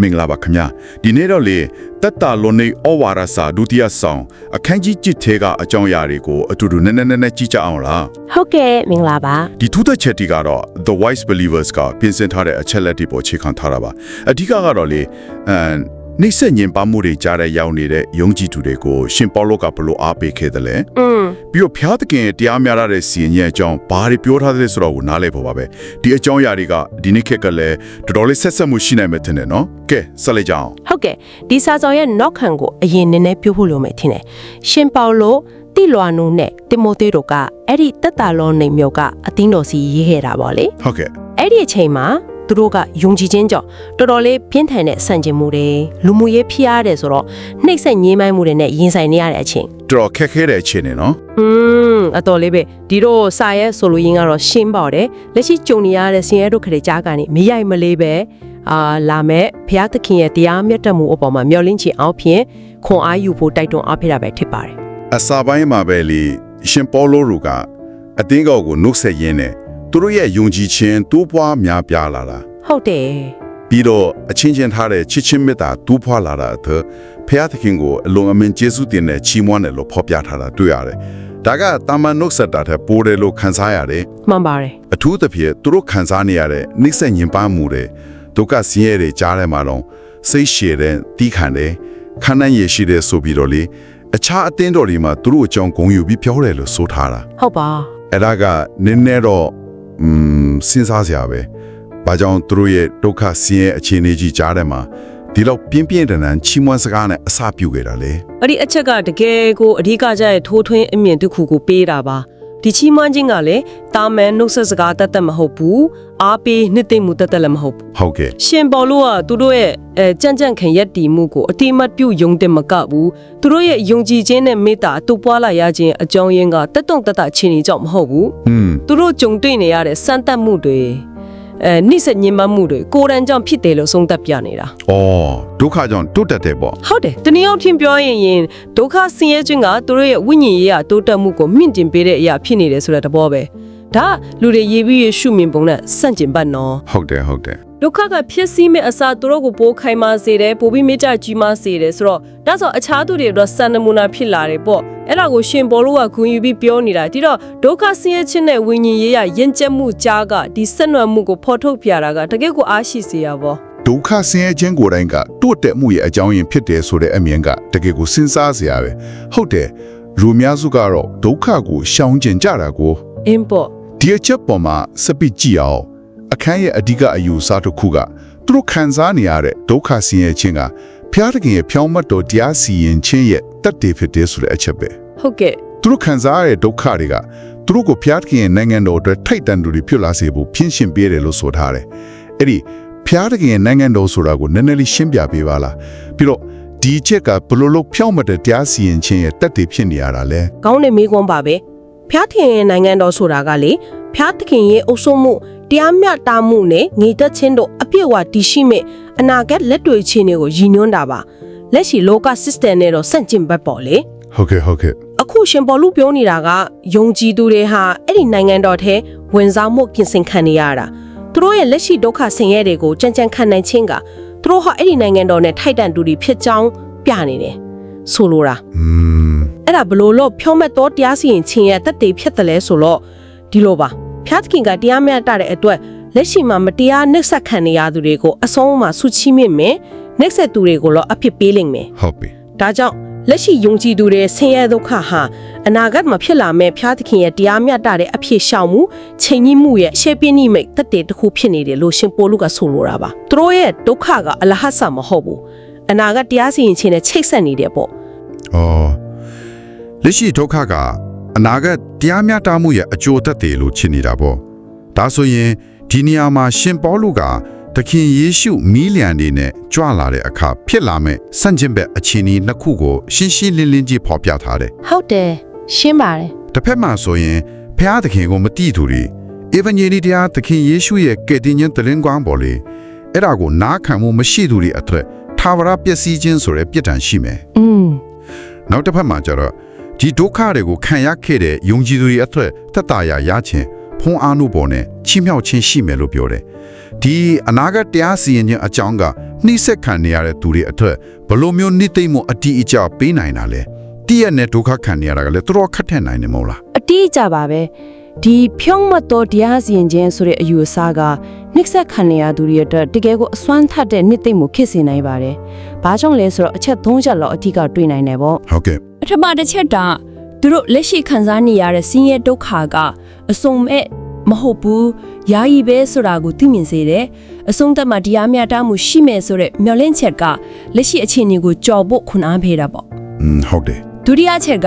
မင်္ဂလာပါခင်ဗျာဒီနေ့တော့လေတက်တာလွန်နေဩဝါဒစာဒုတိယဆောင်အခန်းကြီး7ထဲကအကြောင်းအရာတွေကိုအတူတူနည်းနည်းနည်းနည်းကြည့်ကြအောင်လားဟုတ်ကဲ့မင်္ဂလာပါဒီထူးတဲ့ချက်တီကတော့ The Wise Believers ကပြင်ဆင်ထားတဲ့အချက်လက်တွေပေါ်ခြေခံထားတာပါအဓိကကတော့လေအဲ နှိမ့်ဆက်ညင်ပါမှုတွေကြားတဲ့ရောက်နေတဲ့ယုံကြည်သူတွေကိုရှင်ပေါလုကဘလို့အားပေးခဲ့တယ်လဲอืมပြီးတော့ဖျားသခင်ရဲ့တရားများရတဲ့စီရင်ရဲ့အကြောင်းဘာတွေပြောထားသလဲဆိုတော့ကိုနားလည်ဖို့ပါပဲဒီအကြောင်းအရာတွေကဒီနေ့ခေတ်ကလည်းတော်တော်လေးဆက်ဆက်မှုရှိနိုင်မယ်ထင်တယ်နော်ကဲဆက်လိုက်ကြအောင်ဟုတ်ကဲ့ဒီစာဆောင်ရဲ့နောက်ခံကိုအရင်နည်းနည်းပြောဖို့လိုမယ်ထင်တယ်ရှင်ပေါလုတိလွာနုနဲ့တိမိုသေတို့ကအဲ့ဒီတက်တာလောနေမျိုးကအသင်းတော်စီရေးခဲ့တာပေါ့လေဟုတ်ကဲ့အဲ့ဒီအချိန်မှာ သူတို့ကယုံကြည်ခြင်းကြောင့်တော်တော်လေးပြင်းထန်တဲ့ဆန့်ကျင်မှုတွေလူမှုရေးဖိအားတယ်ဆိုတော့နှိမ့်ဆက်ညှိမိုင်းမှုတွေနဲ့ရင်ဆိုင်နေရတဲ့အချိန်တော်တော်ခက်ခဲတဲ့အခြေအနေနော်อืมအတော်လေးပဲဒီတော့စာရဲဆိုလိုရင်းကတော့ရှင်းပါတယ်လက်ရှိကြုံနေရတဲ့ဆင်းရဲဒုက္ခတွေကြားကနေမရိုက်မလေးပဲအာလာမဲ့ဘုရားသခင်ရဲ့တရားမြတ်တမှုအပေါ်မှာမျှော်လင့်ခြင်းအောင်ဖြင့်ခွန်အားယူဖို့တိုက်တွန်းအားပေးတာပဲဖြစ်ပါတယ်အစာပိုင်းမှာပဲလေရှင်ပေါလုတို့ကအသင်းကောက်ကိုနှုတ်ဆက်ရင်းနဲ့ သူတို့ရဲ့ယုံကြည်ခြင်းတိုးပွားများပြားလာတာဟုတ်တယ်ပြီးတော့အချင်းချင်းထားတဲ့ချစ်ချင်းမေတ္တာတိုးပွားလာတာအသဖျားသခင်ကိုအလုံးအမင်းကျေးဇူးတင်တဲ့ချီးမွမ်းတယ်လို့ဖော်ပြထားတာတွေ့ရတယ်ဒါကတာမန်နှုတ်ဆက်တာထက်ပိုတယ်လို့ခန်းစားရတယ်မှန်ပါတယ်အထူးသဖြင့်သူတို့ခံစားနေရတဲ့နှိမ့်ဆက်ညင်ပန်းမှုတွေဒုက္ခဆင်းရဲတွေကြားထဲမှာတော့စိတ်ရှည်တဲ့တီးခံတဲ့ခန္ဓာရည်ရှိတဲ့ဆိုပြီးတော့လေအခြားအသင်းတော်တွေမှာသူတို့အကြောင်းဂုဏ်ယူပြီးပြောတယ်လို့ဆိုထားတာဟုတ်ပါအဲ့ဒါကနည်းနည်းတော့ อืมစဉ်းစားစရာပဲဘာကြောင့်သူတို့ရဲ့ဒုက္ခဆင်းရဲအခြေအနေကြီးကြားထဲမှာဒီလောက်ပြင်းပြင်းထန်ထန်ချီးမွမ်းစကားနဲ့အစပြုခဲ့တာလေအဲ့ဒီအချက်ကတကယ်ကိုအဓိကကျရဲ့ထိုးထွင်းအမြင့်တစ်ခုကိုပေးတာပါ ဒီချီးမွမ်းခြင်းကလည်းတာမန်နှုတ်ဆက်စကားတတ်တတ်မဟုတ်ဘူးအားပေးနှစ်သိမ့်မှုတတ်တတ်လည်းမဟုတ်ဘူးဟုတ်ကဲ့ရှင်ပေါလုကသူတို့ရဲ့အဲကြံ့ကြံ့ခံရက်တီမှုကိုအတိအမတ်ပြုယုံတယ်မကဘူးသူတို့ရဲ့ယုံကြည်ခြင်းနဲ့မေတ္တာအတူပွားလာရခြင်းအကြောင်းရင်းကတက်တုံတက်တာချင်းနေကြောင့်မဟုတ်ဘူးอืมသူတို့ကြုံတွေ့နေရတဲ့စမ်းသပ်မှုတွေ အဲနှိစက်ညင်မမှုတွေကိုယ်တိုင်ကြောင့်ဖြစ်တယ်လို့ဆုံးသက်ပြနေတာဩဒုက္ခကြောင့်တိုးတက်တယ်ပေါ့ဟုတ်တယ်တနည်းအားဖြင့်ပြောရင်ရင်ဒုက္ခဆင်းရဲခြင်းကသူတို့ရဲ့ဝိညာဉ်ရေးရာတိုးတက်မှုကိုမြင့်တင်ပေးတဲ့အရာဖြစ်နေတယ်ဆိုတဲ့သဘောပဲ ဒါကလူတွေရေးပြီးရရှုမြင်ပုံနဲ့စန့်ကျင်ဘတ်နော်ဟုတ်တယ်ဟုတ်တယ်ဒုက္ခကဖြစ်စီမဲ့အစားသူတို့ကိုပိုးခိုင်မာစေတယ်ပိုပြီးမေ့ကြကြီးမားစေတယ်ဆိုတော့ဒါဆိုအခြားသူတွေတော့စံနမူနာဖြစ်လာတယ်ပေါ့အဲ့ဒါကိုရှင်ဘောလို့ကဂုဏ်ယူပြီးပြောနေတာဒီတော့ဒုက္ခဆင်းရဲခြင်းနဲ့ဝိညာဉ်ရေးရာယဉ်ကျေးမှုကြားကဒီဆက်နွယ်မှုကိုဖော်ထုတ်ပြတာကတကယ့်ကိုအားရှိစေရပါဘောဒုက္ခဆင်းရဲခြင်းကိုယ်တိုင်ကတိုးတက်မှုရဲ့အကြောင်းရင်းဖြစ်တယ်ဆိုတဲ့အမြင်ကတကယ်ကိုစဉ်းစားစရာပဲဟုတ်တယ်လူအများစုကတော့ဒုက္ခကိုရှောင်ကျဉ်ကြတာကိုအင်းပေါ့ ဒီအချက်ပေါ်မှာစပစ်ကြည့်အောင်အခန်းရဲ့အဓိကအယူအဆတစ်ခုကသူတို့ခံစားနေရတဲ့ဒုက္ခဆင်းရဲခြင်းကဖျားတခင်ရဲ့ဖြောင်းမတ်တော်တရားစီရင်ခြင်းရဲ့တတ်တည်ဖြစ်တယ်ဆိုတဲ့အချက်ပဲဟုတ်ကဲ့သူတို့ခံစားရတဲ့ဒုက္ခတွေကသူတို့ကိုဖျားတခင်ရဲ့နိုင်ငံတော်အတွက်ထိုက်တန်သူတွေဖြစ်လာစေဖို့ဖြင်းရှင်ပေးတယ်လို့ဆိုထားတယ်အဲ့ဒီဖျားတခင်ရဲ့နိုင်ငံတော်ဆိုတာကိုနည်းနည်းလေးရှင်းပြပေးပါလားပြီးတော့ဒီအချက်ကဘယ်လိုလုပ်ဖြောင်းမတ်တဲ့တရားစီရင်ခြင်းရဲ့တတ်တည်ဖြစ်နေရတာလဲကောင်းတဲ့မိကွန်းပါပဲ ဖျားသခင်ရဲ့နိုင်ငံတော်ဆိုတာကလေဖျားသခင်ရဲ့အုပ်စိုးမှုတရားမျှတမှုနဲ့ငြိမ်သက်ခြင်းတို့အပြည့်အဝတည်ရှိမဲ့အနာဂတ်လက်တွေ့ခြင်းတွေကိုရည်ညွှန်းတာပါလက်ရှိလောက system နဲ့တော့ဆန့်ကျင်ဘက်ပေါ့လေဟုတ်ကဲ့ဟုတ်ကဲ့အခုရှင်ပေါ်လူပြောနေတာကယုံကြည်သူတွေဟာအဲ့ဒီနိုင်ငံတော်ထဲဝင်စားမှုပြင်ဆင်ခံနေရတာသူတို့ရဲ့လက်ရှိဒုက္ခဆင်းရဲတွေကိုကြံကြံခံနိုင်ခြင်းကသူတို့ဟာအဲ့ဒီနိုင်ငံတော်နဲ့ထိုက်တန်သူတွေဖြစ်ကြောင်းပြနေတယ်ဆိုလိုတာอืม အဲ့ဒါဘလို့လို့ဖြောမဲ့တော့တရားစီရင်ခြင်းရဲ့တက်တေဖြစ်တယ်လဲဆိုတော့ဒီလိုပါဖျားသခင်ကတရားမျှတတဲ့အတွက်လက်ရှိမှာမတရားနှိပ်စက်ခံနေရသူတွေကိုအဆုံးအမဆုချီးမြင့်မယ်နှိပ်စက်သူတွေကိုတော့အဖြစ်ပေးလိမ့်မယ်ဟုတ်ပြီဒါကြောင့်လက်ရှိယုံကြည်သူတွေဆင်းရဲဒုက္ခဟာအနာဂတ်မှာဖြစ်လာမဲ့ဖျားသခင်ရဲ့တရားမျှတတဲ့အဖြစ်ရှောင်မှုချိန်ကြီးမှုရဲ့ရှေးပြင်းနိမိတ်တက်တေတစ်ခုဖြစ်နေတယ်လို့ရှင်ပိုလုကဆိုလိုတာပါသူတို့ရဲ့ဒုက္ခကအလဟတ်ဆာမဟုတ်ဘူးအနာဂတ်တရားစီရင်ခြင်းနဲ့ချိတ်ဆက်နေတယ်ပေါ့ဩ လက်ရှိဒုက္ခကအနာဂတ်တရားမျှတမှုရဲ့အကျိုးသက်သေလို့ချင်နေတာပေါ့ဒါဆိုရင်ဒီနေရာမှာရှင်ပေါလုကသခင်ယေရှုမီးလျံနေနဲ့ကြွလာတဲ့အခါဖြစ်လာမဲ့စန့်ကျင်ဘက်အခြေအနေနှစ်ခုကိုရှင်းရှင်းလင်းလင်းကြီးဖော်ပြထားတယ်ဟုတ်တယ်ရှင်းပါတယ်တစ်ဖက်မှာဆိုရင်ဖျားသခင်ကိုမတိသူတွေဧဗန်ဂျေလိတရားသခင်ယေရှုရဲ့ကယ်တင်ခြင်းတလင်းကွမ်းပေါ်လေအဲ့ဒါကိုနားခံမှုမရှိသူတွေအတွက်သာဝရပျက်စီးခြင်းဆိုတဲ့ပြစ်ဒဏ်ရှိမယ်อืมနောက်တစ်ဖက်မှာကျတော့ ဒီဒုက္ခတွေကိုခံရခဲ့တဲ့ယုံကြည်သူတွေအတွက်သက်သာရာရခြင်းဖုံးအားမှုပေါ်နဲ့ချီးမြှောက်ခြင်းရှိမယ်လို့ပြောတယ်ဒီအနာဂတ်တရားစီရင်ခြင်းအကြောင်းကနှိစက်ခံနေရတဲ့သူတွေအတွက်ဘလို့မျိုးနှိမ့်သိမ့်မှုအတီးအကျပေးနိုင်တာလဲတည့်ရက်နဲ့ဒုက္ခခံနေရတာကလည်းတော်တော်ခက်ထက်နိုင်နေမဟုတ်လားအတိအကျပါပဲဒီဖြုံးမတော်တရားစီရင်ခြင်းဆိုတဲ့အယူအဆကနှိမ့်ဆက်ခံနေရသူတွေအတွက်တကယ်ကိုအစွမ်းထက်တဲ့နှစ်သိမ့်မှုဖြစ်စေနိုင်ပါတယ်။ဘာကြောင့်လဲဆိုတော့အချက်၃ချက်လောက်အထီးကတွေ့နိုင်တယ်ပေါ့ဟုတ်ကဲ့။ပ ထမတစ်ချက်ကသူတို့လက်ရှိခံစားနေရတဲ့ဆင်းရဲဒုက္ခကအစုံမဲ့မဟုတ်ဘူး။ယာယီပဲဆိုတာကိုသိမြင်စေတယ်။အဆုံးသတ်မှာတရားမျှတမှုရှိမယ်ဆိုတဲ့မျှော်လင့်ချက်ကလက်ရှိအခြေအနေကိုကြော်ဖို့ခွန်အားပေးတာပေါ့။อืมဟုတ်တယ်ဒုတိယချက်က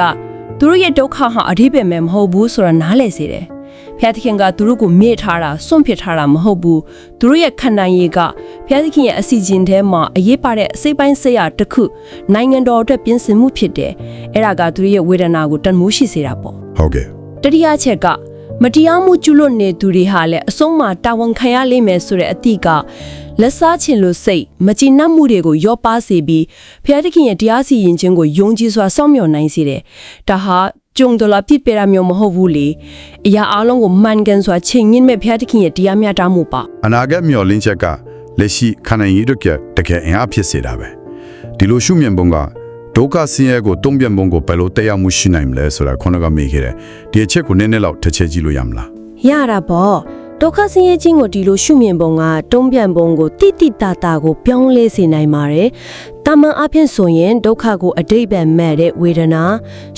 သူတို့ရဲ့ဒုက္ခဟာအဓိပ္ပာယ်မဲ့မဟုတ်ဘူးဆိုတာနားလည်စေတယ်။ ဖျားသခင်ကသူတို့ကိုမေ့ထားတာစွန့်ပစ်ထားတာမဟုတ်ဘူး။သူတို့ရဲ့ခန္ဓာရည်ကဖျားသခင်ရဲ့အစီအစဉ်ထဲမှာအရေးပါတဲ့အစိပ်ပိုင်းစိတ်ရတစ်ခုနိုင်ငံတော်အတွက်ပြင်ဆင်မှုဖြစ်တယ်။အဲ့ဒါကသူတို့ရဲ့ဝေဒနာကိုတန်မိုးရှိစေတာပေါ့ဟုတ်ကဲ့။တတိယချက်ကမတရားမှုကျူးလွန်နေသူတွေဟာလည်းအဆုံးမှာတာဝန်ခံရလိမ့်မယ်ဆိုတဲ့အသည့်ကလက်စားချင်လို့စိတ်မကြည်နပ်မှုတွေကိုရောပါစေပြီးဖျားသခင်ရဲ့တရားစီရင်ခြင်းကိုယုံကြည်စွာစောင့်မျှော်နိုင်စေတယ်။ဒါဟာ ကြုံတော်လာပြစ်ပေရမျိုးမဟုတ်ဘူးလေ။အရာအလုံးကိုမှန်ကန်စွာချိန်ငင်းမဲ့ဖျားသခင်ရဲ့တရားမျှတမှုပါအနာဂတ်မျှော်လင့်ချက်ကလက်ရှိခန္ဓာရည်တို့ကတကယ်အင်အားဖြစ်စေတာပဲဒီလိုရှုမြင်ပုံကဒုက္ခဆင်းရဲကိုတုံ့ပြန်ပုံကိုဘယ်လိုတရားမှုရှိနိုင်မလဲဆိုတာခုနကမေးခဲ့တယ်ဒီအချက်ကိုနည်းနည်းလောက်တစ်ချက်ကြည့်လို့ရမလား။ရတာပေါ့ ဒုက္ခဆင်းရဲခြင်းကိုဒီလိုရှုမြင်ပုံကတုံ့ပြန်ပုံကိုတိတိတတာကိုပြောင်းလဲစေနိုင်ပါတယ်။တာမန်အဖြစ်ဆိုရင်ဒုက္ခကိုအတိတ်ပဲမဲ့တဲ့ဝေဒနာ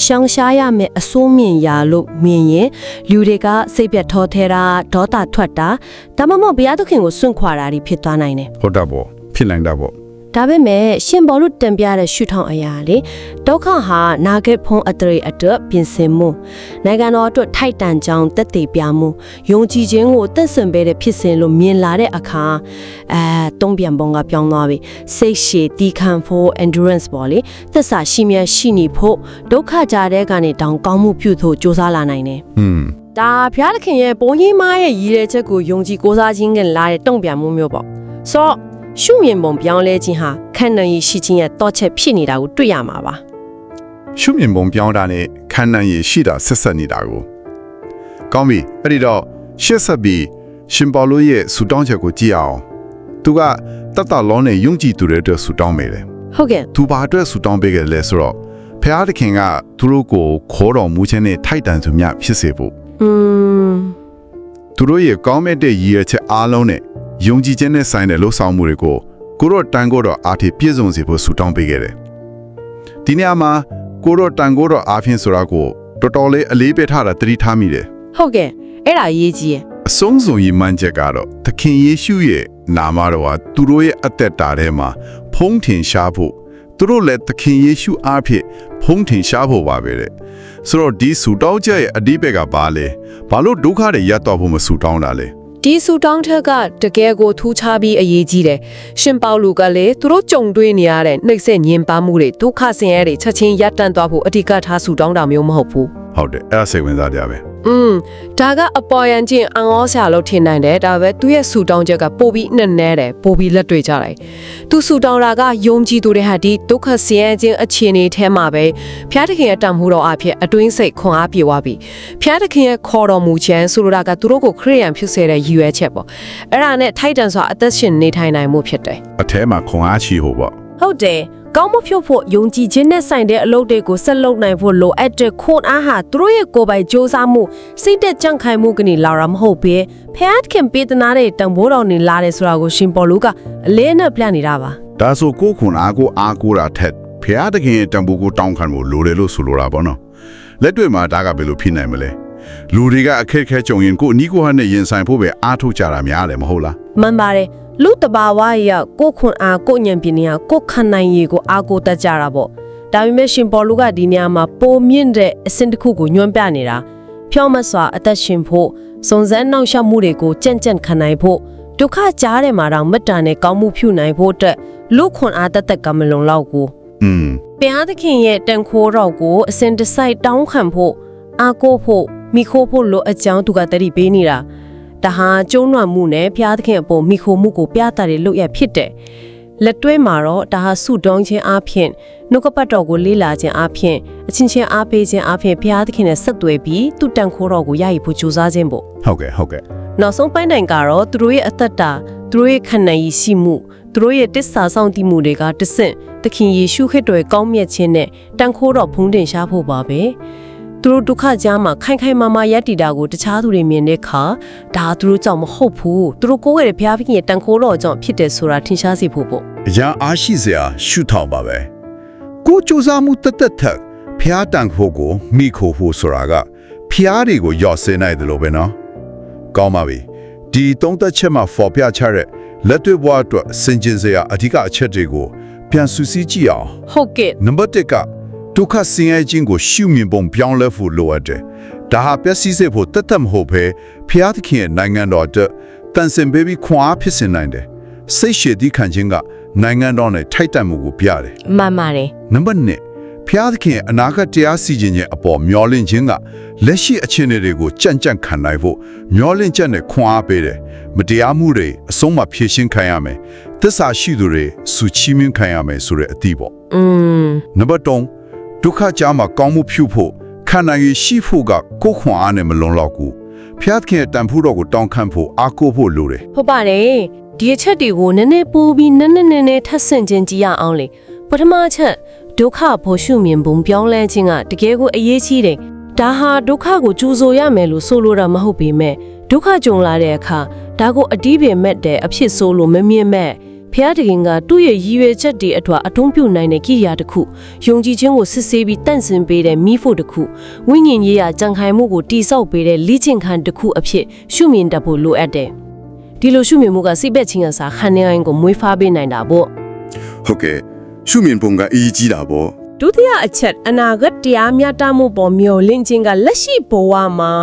ရှောင်ရှားရမယ့်အဆိုးမြင်ရာလို့မြင်ရင်လူတွေကစိတ်ပြတ်ထောထဲတာဒေါသထွက်တာဒါမှမဟုတ်ဘုရားသခင်ကိုစွန့်ခွာတာတွေဖြစ်သွားနိုင်တယ်ဟုတ်တာပေါ့ဖြစ်နိုင်တာပေါ့ ဒါပေမဲ့ရှင်ဘော်လို့တင်ပြတဲ့ရှုထောင့်အရာလေဒုက္ခဟာနာဂတ်ဖုံးအတရေအတွက်ပြင်ဆင်မှုနိုင်ငံတော်အတွက်ထိုက်တန်ကြောင်းတက်တည်ပြမှုယုံကြည်ခြင်းကိုတက်ဆင်ပေးတဲ့ဖြစ်စဉ်လို့မြင်လာတဲ့အခါအဲတုံးပြန်ပုံကပြောင်းသွားပြီစိတ်ရှည်တီခံဖို့ endurance ပေါ့လေသက်စာရှိမြတ်ရှိနေဖို့ဒုက္ခကြတဲ့ကနေတောင်ကောင်းမှုပြုဖို့ကြိုးစားလာနိုင်တယ်อืมဒါဘုရားသခင်ရဲ့ဘုန်းကြီးမားရဲ့ရည်ရဲချက်ကိုယုံကြည်ကိုးစားခြင်းကလာတဲ့တုံ့ပြန်မှုမျိုးပေါ့ဆိုတော့ ရှုမြင်ပုံပြောင်းလဲခြင်းဟာခန္ဓာရည်ရှိခြင်းရဲ့တော့ချက်ဖြစ်နေတာကိုတွေ့ရမှာပါရှုမြင်ပုံပြောင်းတာနဲ့ခန္ဓာရည်ရှိတာဆက်ဆက်နေတာကိုကောင်းပြီအဲ့ဒီတော့ရှစ်ဆက်ပြီးရှင်ပေါလုရဲ့ဆူတောင်းချက်ကိုကြည့်အောင်သူကတတ်တလုံးနဲ့ယုံကြည်သူတွေအတွက်ဆူတောင်းမိတယ်ဟုတ်ကဲ့သူဘာအတွက်ဆူတောင်းပေးခဲ့လဲဆိုတော့ဖျားသခင်ကသူတို့ကိုခေါ်တော်မူခြင်းနဲ့ထိုက်တန်သူများဖြစ်စေဖို့อืมသူတို့ရဲ့ကောင်းမဲ့တဲ့ရည်ရွယ်ချက်အားလုံးနဲ့ ယုံကြည်ခြင်းနဲ့ဆိုင်တဲ့လှုပ်ဆောင်မှုတွေကိုကိုရော့တန်ကိုတော့အားဖြင့်ပြည့်စုံစေဖို့ဆူတောင်းပေးခဲ့တယ်ဒီနေရာမှာကိုရော့တန်ကိုတော့အားဖြင့်ဆိုတာကိုတော်တော်လေးအလေးပေးထားတာသတိထားမိတယ်ဟုတ်ကဲ့အဲ့ဒါအရေးကြီးရဲ့အဆုံးစုံရည်မှန်းချက်ကတော့သခင်ယေရှုရဲ့နာမတော်ဟာသူတို့ရဲ့အသက်တာထဲမှာဖုံးထင်ရှားဖို့သူတို့လည်းသခင်ယေရှုအားဖြင့်ဖုံးထင်ရှားဖို့ပါပဲတဲ့ဆိုတော့ဒီဆူတောင်းချက်ရဲ့အဓိပ္ပာယ်ကဘာလဲဘာလို့ဒုက္ခတွေရပ်တော့ဖို့မဆူတောင်းတာလဲ ဒီဆူတောင်းထက်ကတကယ်ကိုထူးခြားပြီးအရေးကြီးတယ်ရှင်ပေါလုကလည်းသူတို့ကြုံတွေ့နေရတဲ့နှိပ်စက်ညင်ပါမှုတွေဒုက္ခဆင်းရဲတွေချက်ချင်းရပ်တန့်သွားဖို့အဓိကထားဆူတောင်းတာမျိုးမဟုတ်ဘူးဟုတ်တယ်အဲ့ဒါစိတ်ဝင်စားကြပဲ อืมဒါကအပေါ်ယံချင်းအန်ဩဆရာလို့ထင်နိုင်တယ်ဒါပဲသူရဲ့ဆူတောင်းချက်ကပို့ပြီးနှက်နဲတယ်ပို့ပြီးလက်တွေ့ကြတယ်သူဆူတောင်းတာကယုံကြည်သူတွေဟာဒီဒုက္ခဆင်းရဲခြင်းအခြေအနေထဲမှာပဲဖျားသခင်ရဲ့တန်မှုတော်အဖြစ်အတွင်းစိတ်ခွန်အားပြေသွားပြီဖျားသခင်ရဲ့ခေါ်တော်မူခြင်းဆိုလိုတာကသူတို့ကိုခရိယန်ဖြစ်စေတဲ့ရည်ရွယ်ချက်ပေါ့အဲ့ဒါနဲ့ထိုက်တန်စွာအသက်ရှင်နေထိုင်နိုင်မှုဖြစ်တယ်အထဲမှာခွန်အားချီဟိုပေါ့ ဟုတ်တယ်ကောင်းမဖြုတ်ဖို့ယုံကြည်ခြင်းနဲ့ဆိုင်တဲ့အလုပ်တွေကိုဆက်လုပ်နိုင်ဖို့လိုအပ်တဲ့ခွန်အားဟာသူတို့ရဲ့ကိုယ်ပိုင်စ조사မှုစိတ်သက်ကြံ့ခိုင်မှုကနေလာတာမဟုတ်ဘဲဖျားခင်ပေးသနာတဲ့တံပိုးတော်နေလာတယ်ဆိုတာကိုရှင်ပေါ်လူကအလေးနဲ့ပြနေတာပါဒါဆိုကိုယ်ခွန်အားကိုအားကိုးတာထက်ဖျားသခင်ရဲ့တံပိုးကိုတောင်းခံဖို့လိုတယ်လို့ဆိုလိုတာပေါ့နော်လက်တွေ့မှာဒါကဘယ်လိုဖြစ်နိုင်မလဲလူတွေကအခက်အခဲကြုံရင်ကိုယ်အနီးကိုဟန်နဲ့ရင်ဆိုင်ဖို့ပဲအားထုတ်ကြတာများတယ်မဟုတ်လားမှန်ပါတယ် လူတဘာဝရကိုယ်ခွန်အားကိုယ်ဉာဏ်ပညာကိုယ်ခန္ဓာရည်ကိုအားကိုးတတ်ကြတာပေါ့ဒါပေမဲ့ရှင်ပေါ်လူကဒီနေရာမှာပုံမြင့်တဲ့အဆင့်တစ်ခုကိုညွှန်းပြနေတာဖြောင်းမစွာအသက်ရှင်ဖို့စုံစမ်းနှောင့်ယှက်မှုတွေကိုကြံ့ကြံ့ခံနိုင်ဖို့ဒုက္ခကြားထဲမှာတော့မတ္တာနဲ့ကောင်းမှုဖြူနိုင်ဖို့အတွက်လူခွန်အားတသက်ကမလုံလောက်ကိုอืมဘုရားသခင်ရဲ့တန်ခိုးတော်ကိုအစဉ်တစိုက်တောင်းခံဖို့အားကိုးဖို့မိခိုးဖို့လိုအကြောင်းသူကတတိပေးနေတာ ဒါဟာကျုံးနွမ်းမှုနဲ့ဘုရားသခင်အပေါ်မိခိုးမှုကိုပြသတဲ့လုပ်ရဖြစ်တယ်လက်တွဲမှာတော့ဒါဟာဆုတောင်းခြင်းအပြင်နှုတ်ကပတ်တော်ကိုလေးလာခြင်းအပြင်အချင်းချင်းအားပေးခြင်းအပြင်ဘုရားသခင်နဲ့ဆက်သွယ်ပြီးသူတန်ခိုးတော်ကိုရည်ဖို့ကြိုးစားခြင်းပေါ့ဟုတ်ကဲ့ဟုတ်ကဲ့နောက်ဆုံးပိုင်းတိုင်ကတော့သူတို့ရဲ့အသက်တာသူတို့ရဲ့ခန္ဓာရည်ရှိမှုသူတို့ရဲ့တစ္ဆာဆောင်တည်မှုတွေကတဆင့်သခင်ယေရှုခရစ်တော်ရဲ့ကောင်းမြတ်ခြင်းနဲ့တန်ခိုးတော်ဖုံးတင်ရှားဖို့ပါပဲ သူတို့ဒုက္ခကြားမှာခိုင်ခိုင်မာမာယက်တီတာကိုတခြားသူတွေမြင်တဲ့အခါဒါသူတို့ကြောင့်မဟုတ်ဘူးသူတို့ကိုယ်ရဲ့ဘုရားသခင်ရဲ့တန်ခိုးတော်ကြောင့်ဖြစ်တယ်ဆိုတာထင်ရှားစေဖို့ပေါ့အရာအားရှိစရာရှုထောင်ပါပဲကိုကြိုးစားမှုတသက်ထက်ဖျားတန်ဖို့ကိုမိခိုဖို့ဆိုတာကဖျားတွေကိုရော့စင်းနိုင်တယ်လို့ပဲနော်ကောင်းပါပြီဒီသုံးသက်ချက်မှာဖော်ပြချတဲ့လက်တွေ့ဘဝအတွက်စင်ကျင်စရာအဓိကအချက်တွေကိုပြန်ဆူဆီးကြည့်အောင်ဟုတ်ကဲ့နံပါတ်1က ဒုက္ခဆင်းရဲခြင်းကိုရှုမြင်ပုံပြောင်းလဲဖို့လိုအပ်တယ်။ဒါဟာပျက်စီးစေဖို့တတ်တတ်မဟုတ်ဘဲဖျားသခင်ရဲ့နိုင်ငံတော်အတွက်တန်ဆင်ပေးပြီးခွန်အားဖြစ်စေနိုင်တယ်။စိတ်ရှည်သည့်ခံခြင်းကနိုင်ငံတော်နဲ့ထိုက်တန်မှုကိုပြတယ်မှန်ပါတယ်။နံပါတ်2ဖျားသခင်ရဲ့အနာဂတ်တရားစီရင်ခြင်းအပေါ်မျှော်လင့်ခြင်းကလက်ရှိအခြေအနေတွေကိုကြံ့ကြံ့ခံနိုင်ဖို့မျှော်လင့်ချက်နဲ့ခွန်အားပေးတယ်။မတရားမှုတွေအဆုံးမဖြေရှင်းခံရမယ်။သစ္စာရှိသူတွေစုချီးမြှင့်ခံရမယ်ဆိုတဲ့အသည့်ပေါ့อืมနံပါတ်3 ဒုက္ခကြားမှာကောင်းမှုဖြူဖို့ခန္ဓာရည်ရှိဖို့ကကိုယ်ခွန်အားနဲ့မလုံလောက်ဘူးဖျားသခင်ရဲ့တန်ဖိုးတော်ကိုတောင်းခံဖို့အားကိုးဖို့လိုတယ်ဟုတ်ပါတယ်ဒီအချက်တွေကိုနည်းနည်းပိုးပြီးနည်းနည်းနည်းနည်းထပ်ဆင့်ခြင်းကြည့်ရအောင်လေပထမအချက်ဒုက္ခဘောရှုမြင်ပုံပြောင်းလဲခြင်းကတကယ်ကိုအရေးကြီးတယ်ဒါဟာဒုက္ခကိုကြိုးဆိုရမယ်လို့ဆိုလိုတာမဟုတ်ပေမဲ့ဒုက္ခကြုံလာတဲ့အခါဒါကိုအတီးပင်မဲ့တဲ့အဖြစ်ဆိုလို့မမြင်မဲ့ ဖျားတခင်ကသူ့ရဲ့ရည်ရွယ်ချက်တွေအထွာအထုံးပြုနိုင်တဲ့ကိရိယာတစ်ခုယုံကြည်ခြင်းကိုစစ်ဆေးပြီးတန့်စင်ပေးတဲ့မိဖို့တစ်ခုဝိညာဉ်ရေးရာကြံခိုင်မှုကိုတိဆောက်ပေးတဲ့လိကျင့်ခံတစ်ခုအဖြစ်ရှုမြင်တတ်ဖို့လိုအပ်တယ်ဒီလိုရှုမြင်မှုကစိတ်ပက်ချင်းကစားခန္ဓာရင်ကိုမွေးဖားပေးနိုင်တာပေါ့ဟုတ်ကဲ့ရှုမြင်ပုံကအရေးကြီးတာပေါ့ဒုတိယအချက်အနာဂတ်တရားမျှတမှုပေါ်မျှော်လင့်ခြင်းကလက်ရှိဘဝမှာ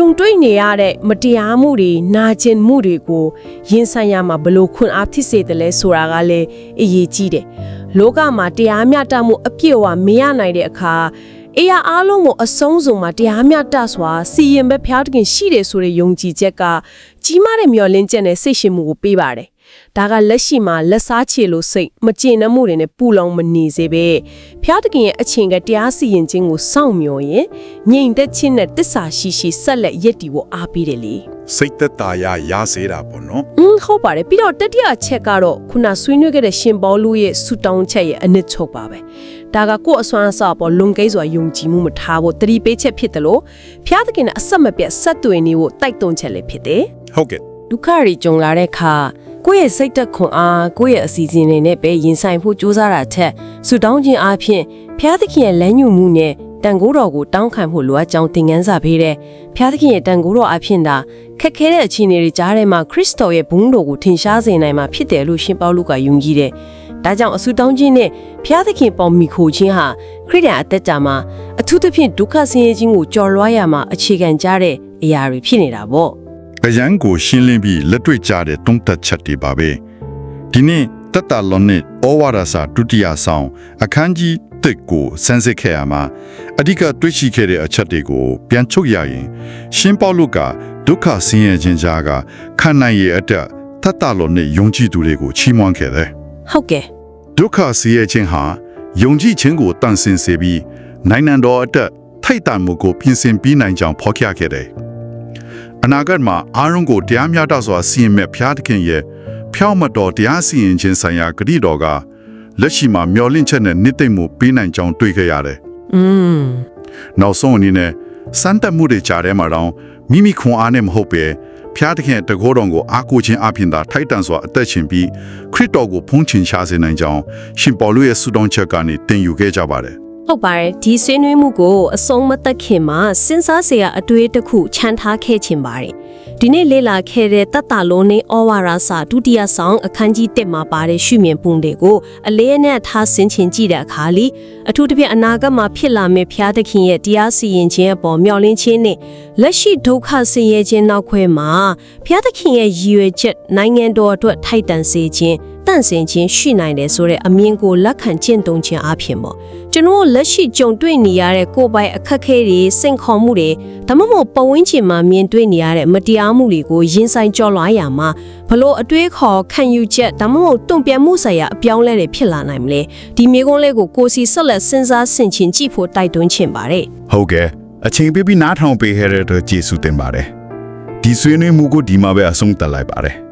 ကြုံတွေ့နေရတဲ့မတရားမှုတွေနာကျင်မှုတွေကိုရင်ဆိုင်ရမှာဘယ်လို့ခွန်အားဖြစ်စေတယ်လဲဆိုတာကလည်းအရေးကြီးတယ်။လောကမှာတရားမျှတမှုအပြည့်အဝမရနိုင်တဲ့အခါအေးရအားလုံးကိုအဆုံးစုံမှာတရားမျှတစွာစီရင်ပဲဖျားတခင်ရှိတယ်ဆိုတဲ့ယုံကြည်ချက်ကကြီးမားတဲ့မျှော်လင့်ချက်နဲ့စိတ်ရှိမှုကိုပေးပါတယ်။ ဒါကလက်ရှိမှာလက်စားချေလို့စိတ်မကျေနပ်မှုတွေနဲ့ပူလောင်မနေစေပဲဖျားတခင်ရဲ့အချိန်ကတရားစီရင်ခြင်းကိုစောင့်မျှော်ရင်ငြိမ်သက်ခြင်းနဲ့တစ္ဆာရှိရှိဆက်လက်ရည်တည်ဖို့အားပေးတယ်လေစိတ်သက်သာရရစေတာပေါ့နော်။อืมဟုတ်ပါတယ်ပြီးတော့တတိယအချက်ကတော့ခုနဆွေးနွေးခဲ့တဲ့ရှင်ဘောလူရဲ့ဆူတောင်းချက်ရဲ့အနစ်ချုပ်ပါပဲ။ဒါကကိုယ့်အစွမ်းအစပေါ်လွန်ကဲစွာယုံကြည်မှုမထားဖို့တတိပေးချက်ဖြစ်တယ်လို့ဖျားတခင်နဲ့အဆက်မပြတ်ဆက်သွယ်နေဖို့တိုက်တွန်းချက်လည်းဖြစ်တယ်။ဟုတ်ကဲ့ဒုက္ခတွေကြုံလာတဲ့အခါ ကိုယ့်ရဲ့စိတ်သက်ခွန်အားကိုယ့်ရဲ့အစီအစဉ်တွေနဲ့ပဲရင်ဆိုင်ဖို့ကြိုးစားတာထက်ဆူတောင်းခြင်းအပြင်ဖျားသခင်ရဲ့လမ်းညွှန်မှုနဲ့တန်ခိုးတော်ကိုတောင်းခံဖို့လိုအပ်ကြောင်းသင်ခန်းစာပေးတဲ့ဖျားသခင်ရဲ့တန်ခိုးတော်အဖြစ်သာခက်ခဲတဲ့အခြေအနေတွေကြားထဲမှာခရစ်တော်ရဲ့ဘုန်းတော်ကိုထင်ရှားစေနိုင်မှာဖြစ်တယ်လို့ရှင်ပေါလုကယုံကြည်တယ်။ဒါကြောင့်အဆူတောင်းခြင်းနဲ့ဖျားသခင်ပေါ်မိခိုခြင်းဟာခရစ်ယာန်အသက်တာမှာအထူးသဖြင့်ဒုက္ခဆင်းရဲခြင်းကိုကြော်လွှားရမှာအခြေခံကြတဲ့အရာတွေဖြစ်နေတာပေါ့။ အရန်ကိုရှင်းလင်းပြီးလက်တွေ့ကြတဲ့တုံးသက်ချက်တွေပါပဲဒီနေ့တတလွန်နဲ့ဩဝါဒစာဒုတိယဆောင်အခန်းကြီးတစ်ကိုစမ်းစစ်ခဲ့ရမှာအဓိကတွေ့ရှိခဲ့တဲ့အချက်တွေကိုပြန်ချုပ်ရရင်ရှင်းပေါလုကဒုက္ခဆင်းရဲခြင်းကြားကခံနိုင်ရအတက်တတလွန်နဲ့ယုံကြည်သူတွေကိုချီးမွမ်းခဲ့တယ်ဟုတ်ကဲ့ဒုက္ခဆင်းရဲခြင်းဟာယုံကြည်ခြင်းကိုတန်ဆင်စေပြီးနိုင်ငံတော်အတက်ထိုက်တန်မှုကိုပြင်ဆင်ပြီးနိုင်ကြောင်းဖော်ပြခဲ့တယ်။ အနာဂတ်မှာအာရုံကိုတရားမျှတစွာစီရင်မဲ့ဘုရားသခင်ရဲ့ဖြောင့်မတ်တော်တရားစီရင်ခြင်းဆိုင်ရာဂရုတော်ကလက်ရှိမှာမျော်လင့်ချက်နဲ့နှစ်သိမ့်မှုပေးနိုင်ကြောင်းတွေ့ခဲ့ရတယ်။อืมနောက်ဆုံးအနေနဲ့စမ်းတက်မှုတွေကြားထဲမှာတော့မိမိခွန်အားနဲ့မဟုတ်ပဲဖျားသခင်ရဲ့တကောတော်ကိုအားကိုးခြင်းအပြင်သာထိုက်တန်စွာအသက်ရှင်ပြီးခရစ်တော်ကိုဖုံးချင်ရှားစေနိုင်ကြောင်းရှင်ပေါလုရဲ့ဆုတောင်းချက်ကနေသင်ယူခဲ့ကြပါတယ် ဟုတ်ပါတယ်ဒီဆွေးနွေးမှုကိုအဆုံးမသက်ခင်မှာစဉ်းစားစရာအတွေးတစ်ခုခြံထားခဲ့ခြင်းပါတယ်ဒီနေ့လေ့လာခဲ့တဲ့တတ္တလုံးနဲ့ဩဝါဒစာဒုတိယဆောင်အခန်းကြီး1မှာပါတဲ့ရှုမြင်ပုံတွေကိုအလေးအနက်ထားဆင်ခြင်ကြည့်တဲ့အခါလီအထူးသဖြင့်အနာဂတ်မှာဖြစ်လာမယ့်ဖျားသခင်ရဲ့တရားစီရင်ခြင်းအပေါ်မျှော်လင့်ခြင်းနဲ့လက်ရှိဒုက္ခဆင်းရဲခြင်းနောက်ခွဲမှာဖျားသခင်ရဲ့ရည်ရွယ်ချက်နိုင်ငံတော်အတွက်ထိုက်တန်စေခြင်း တန့်စင်ခြင်းရှိနိုင်တယ်ဆိုတဲ့အမြင်ကိုလက်ခံကျင့်သုံးခြင်းအပြင်ပေါ့ကျွန်တော်တို့လက်ရှိကြုံတွေ့နေရတဲ့ကိုယ်ပိုင်အခက်အခဲတွေစိန်ခေါ်မှုတွေဒါမှမဟုတ်ပဝင်းချင်မှာမြင်တွေ့နေရတဲ့မတရားမှုတွေကိုရင်ဆိုင်ကြော်လွှားရမှာဘလို့အတွေးခေါ်ခံယူချက်ဒါမှမဟုတ်တုံ့ပြန်မှုဆိုင်ရာအပြောင်းလဲတွေဖြစ်လာနိုင်မလဲဒီမိကုန်းလေးကိုကိုစီဆက်လက်စဉ်းစားဆင်ခြင်ကြည့်ဖို့တိုက်တွန်းချင်ပါတယ်ဟုတ်ကဲ့အချိန်ပေးပြီးနားထောင်ပေးခဲ့တဲ့အတွက်ကျေးဇူးတင်ပါတယ်ဒီဆွေးနွေးမှုကိုဒီမှာပဲအဆုံးသတ်လိုက်ပါတယ်